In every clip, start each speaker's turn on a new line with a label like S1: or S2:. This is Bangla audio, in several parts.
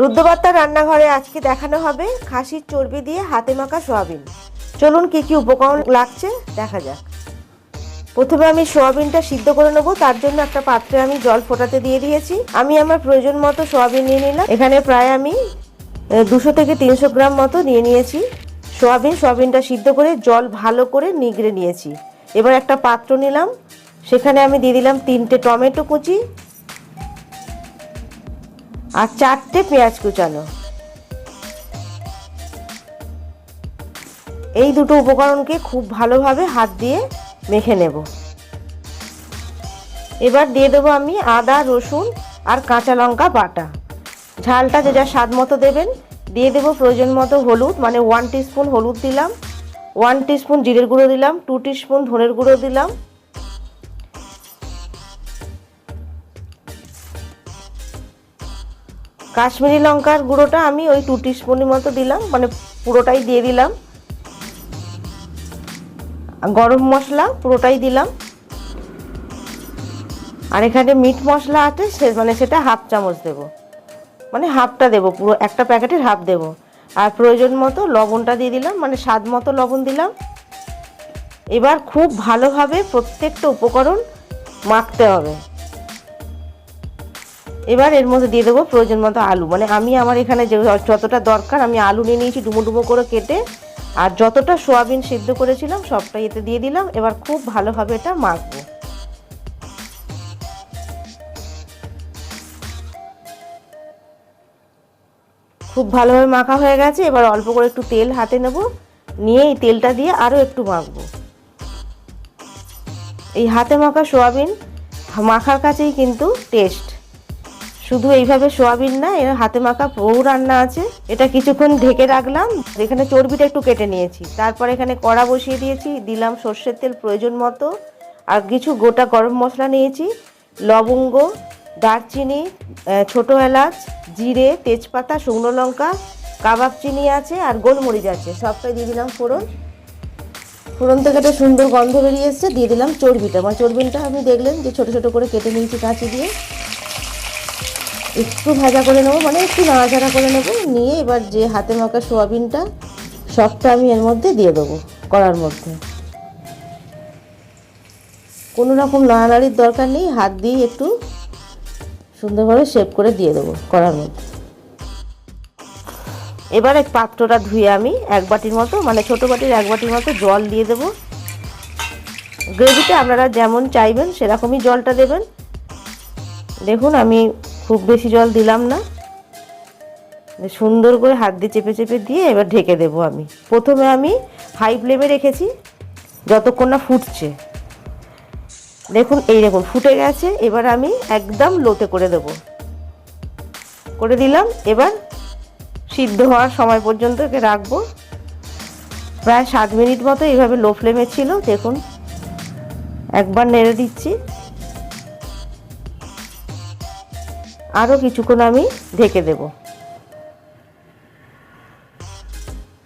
S1: রুদ্রবার্তা রান্নাঘরে আজকে দেখানো হবে খাসির চর্বি দিয়ে হাতে মাখা সোয়াবিন। চলুন কি কি উপকরণ লাগছে, দেখা যাক। প্রথমে আমি সোয়াবিনটা সিদ্ধ করে নেব, তার জন্য একটা পাত্রে আমি জল ফোটাতে দিয়ে দিয়েছি। আমি আমার প্রয়োজন মতো সোয়াবিন নিয়ে নিলাম। এখানে প্রায় আমি দুশো থেকে তিনশো গ্রাম মতো নিয়ে নিয়েছি। সোয়াবিন, সোয়াবিনটা সিদ্ধ করে জল ভালো করে নিগড়ে নিয়েছি। এবার একটা পাত্র নিলাম। সেখানে আমি দিয়ে দিলাম তিনটে টমেটো কুচি আর চারটে পেঁয়াজ কুচানো। এই দুটো উপকরণকে খুব ভালোভাবে হাত দিয়ে মেখে নেব। এবার দিয়ে দেবো আমি আদা, রসুন আর কাঁচা লঙ্কা বাটা। ঝালটা যে যা স্বাদ মতো দেবেন। দিয়ে দেবো প্রয়োজন মতো হলুদ মানে ওয়ান টিস্পুন হলুদ দিলাম ওয়ান টিস্পুন জিরের গুঁড়ো দিলাম টু টিস্পুন ধনের গুঁড়ো দিলাম। কাশ্মীরি লঙ্কার গুঁড়োটা আমি ওই টু টিস্পুনের মতো দিলাম মানে পুরোটাই দিয়ে দিলাম। গরম মশলা পুরোটাই দিলাম। আর এখানে মিট মশলা আছে, সে মানে সেটা হাফ চামচ দেব। মানে হাফটা দেব, পুরো একটা প্যাকেটের হাফ দেব। আর প্রয়োজন মতো লবণটা দিয়ে দিলাম মানে স্বাদ মতো লবণ দিলাম। এবার খুব ভালোভাবে প্রত্যেকটা উপকরণ মাখতে হবে। এবার এর মধ্যে দিয়ে দেবো প্রয়োজন মতো আলু। মানে আমি আমার এখানে যে যতটা দরকার আমি আলু নিয়ে নিয়েছি, ডুমো ডুমো করে কেটে। আর যতটা সোয়াবিন সিদ্ধ করেছিলাম সবটা এতে দিয়ে দিলাম। এবার খুব ভালোভাবে এটা মাখবো। খুব ভালোভাবে মাখা হয়ে গেছে। এবার অল্প করে একটু তেল হাতে নেব। নিয়ে এই তেলটা দিয়ে আরও একটু মাখবো। এই হাতে মাখা সোয়াবিন মাখার কাছেই কিন্তু টেস্ট শুধু এইভাবে সোয়াবিন না, এর হাতে মাখা বহু রান্না আছে। এটা কিছুক্ষণ ঢেকে রাখলাম, এখানে চর্বিটা একটু কেটে নিয়েছি। তারপর এখানে কড়া বসিয়ে দিয়েছি, দিলাম সর্ষের তেল প্রয়োজন মতো, আর কিছু গোটা গরম মশলা নিয়েছি, লবঙ্গ, দারচিনি ছোট এলাচ, জিরে, তেজপাতা, শুকনো লঙ্কা, কাবাব চিনি আছে, আর গোলমরিচ আছে। সবটাই দিয়ে দিলাম ফোড়ন। ফোড়ন থেকে একটা সুন্দর গন্ধ বেরিয়ে এসছে, দিয়ে দিলাম চর্বিটা। মানে চর্বিটা আপনি দেখলেন যে ছোটো ছোটো করে কেটে নিয়েছি কাঁচি দিয়ে। একটু ভাজা করে নেব মানে একটু নাড়াচাড়া করে নেব, নিয়ে এবার যে হাতে মাখা সোয়াবিনটা, সবটা আমি এর মধ্যে দিয়ে দেবো কড়ার মধ্যে। কোনো রকম নাড়ানাড়ির দরকার নেই, হাত দিয়ে একটু সুন্দরভাবে শেপ করে দিয়ে দেবো কড়ার মধ্যে। এবার এক পাত্রটা ধুয়ে আমি এক বাটির মতো মানে ছোটো বাটির এক বাটির মতো জল দিয়ে দেবো। গ্রেভিটা আপনারা যেমন চাইবেন, সেরকমই জলটা দেবেন। দেখুন, আমি খুব বেশি জল দিলাম না। সুন্দর করে হাত দিয়ে চেপে চেপে দিয়ে এবার ঢেকে দেবো আমি। প্রথমে আমি হাই ফ্লেমে রেখেছি, যতক্ষণ না ফুটছে। দেখুন, এই দেখুন, ফুটে গেছে, এবার আমি একদম লোতে করে দেব। করে দিলাম, এবার সিদ্ধ হওয়ার সময় পর্যন্ত একে রাখব। প্রায় সাত মিনিট মতো এইভাবে লো ফ্লেমে ছিল, দেখুন। একবার নেড়ে দিচ্ছি। আরও কিছুক্ষণ আমি ঢেকে দেব।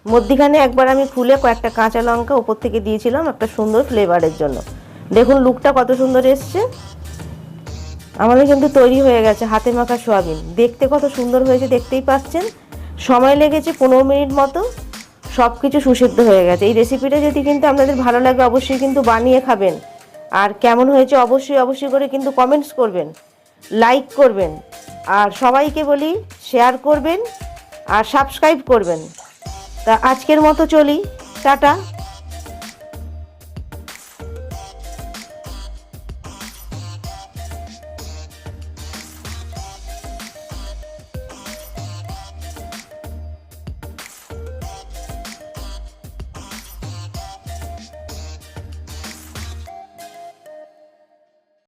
S1: মধ্যিখানে একবার আমি খুলে কয়েকটা কাঁচা লঙ্কা উপর থেকে দিয়েছিলাম একটা সুন্দর ফ্লেভারের জন্য। দেখুন, লুকটা কত সুন্দর এসছে। আমাদের কিন্তু তৈরি হয়ে গেছে হাতে মাখা সোয়াবিন। দেখতে কত সুন্দর হয়েছে, দেখতেই পাচ্ছেন। সময় লেগেছে পনেরো মিনিট মতো। সব কিছু সুসিদ্ধ হয়ে গেছে। এই রেসিপিটা যদি কিন্তু আপনাদের ভালো লাগে, অবশ্যই কিন্তু বানিয়ে খাবেন। আর কেমন হয়েছে, অবশ্যই অবশ্যই করে কিন্তু কমেন্টস করবেন। লাইক করবেন, আর সবাইকে বলি শেয়ার করবেন, আর সাবস্ক্রাইব করবেন। তা আজকের মতো চলি, টাটা।